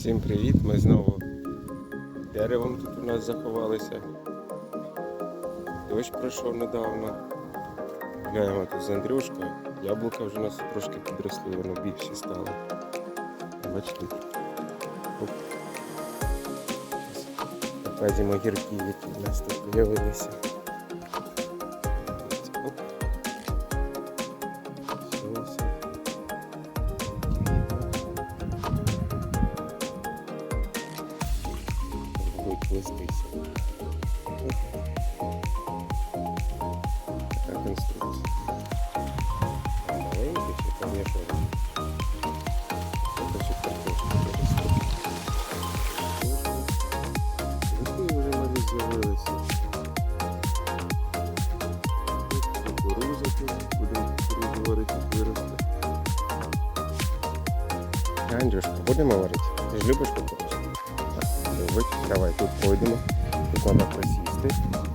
Всім привіт! Ми знову деревом тут у нас заховалися. Дощ пройшов недавно. Гуляємо тут з Андрюшкою. Яблука вже у нас трошки підросли, воно більше стало. Бачите? Оп. Гірки, які в нас тут з'явилися. Плестися. Така конструкція. Маленький чи варити, виросте. Андрюшка, будемо варити? Ти ж любиш кукурузу? Любить. Давай тут пройдемо. Тут треба присісти.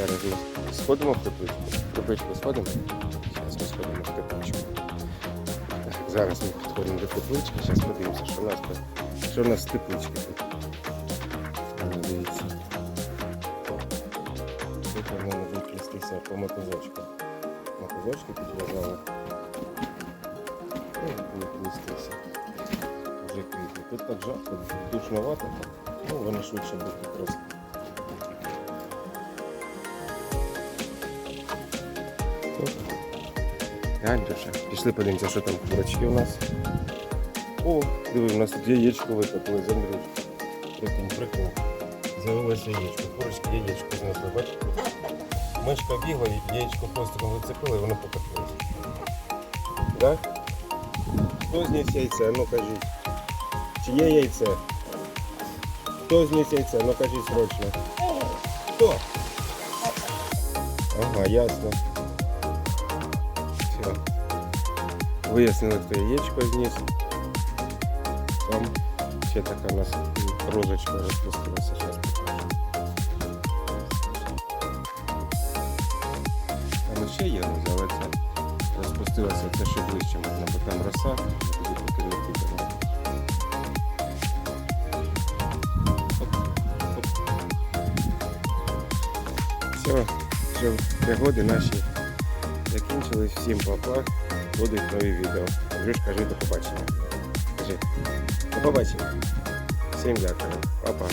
Зараз ми сходимо в тепличку. В тепличку сходимо. Зараз ми сходимо в тепличку. Так, зараз ми підходимо до теплички. Зараз подивимося, що у нас тут. Що у нас теплички тут. Дивіться. Тут можна викластися по мотозочку. Мотозочки підв'язали. Ну, викластися. Квітли. Тут так жарко, душновато. Ну, вони швидше будуть просто. Андюша, пішли подивимося, що там курочки у нас. О, диви, у нас тут яєчко викопали з Андрюш. Прикол, прикол. З'явилося яєчко. Курочки яєчко знесли, бачите? Мишка бігла, яєчко хвостиком вицепила і воно покатилося. Так? Хто зніс яйце? Ну кажіть. Чи є яйце? Хто зніс яйце? Ну кажіть срочно. Хто? Ага, ясно. Все. Вияснили, хто яєчко зніс. Там ще така у нас розочка розпустилася. Зараз покажу. Там ще є роза, але це розпустилася це ще ближче можна, бо там роса, туди поки не. Все, все, пригоди наші закінчились. Всім папа. Будуть нові відео. Андрюш, кажи до побачення. Кажи. До побачення. Всім дякую. Папа.